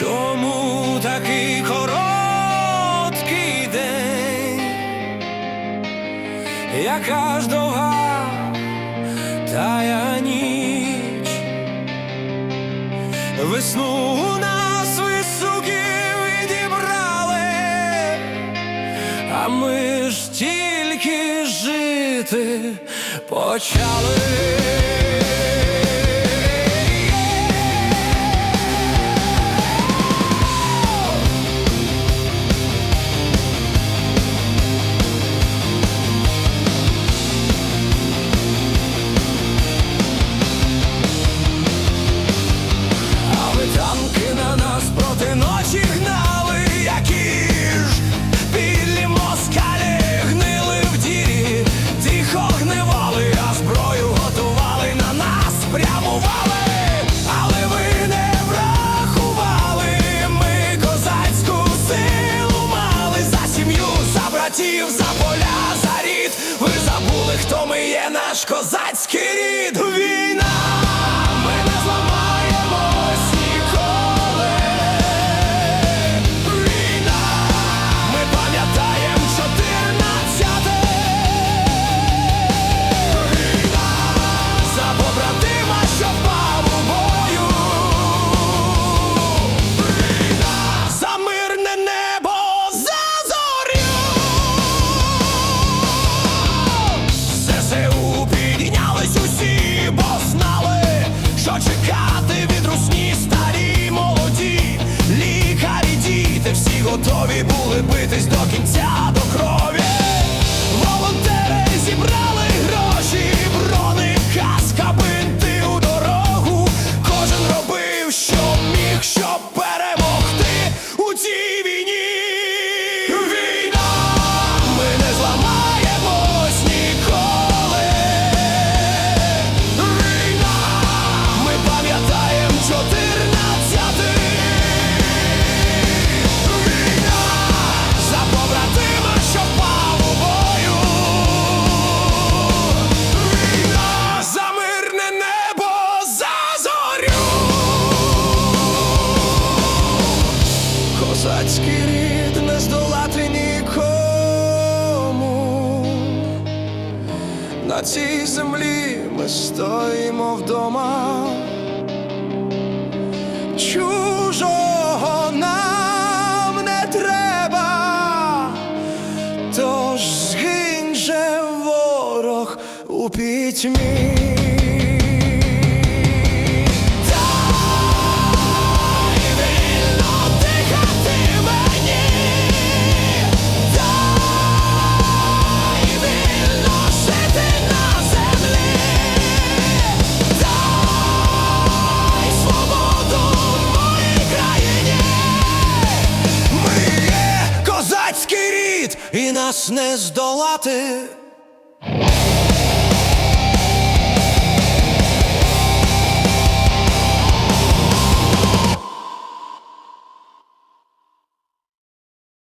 Чому такий короткий день, яка ж довга тая ніч, весну у нас висуки відібрали, а ми ж тільки жити почали. братів, за поля, за рід, ви забули, хто ми є, наш козацький рід. готові були битись до кінця до крові. на цій землі ми стоїмо вдома. Чужого нам не треба, тож згинь же ворог у пітьмі. світ і нас не здолати.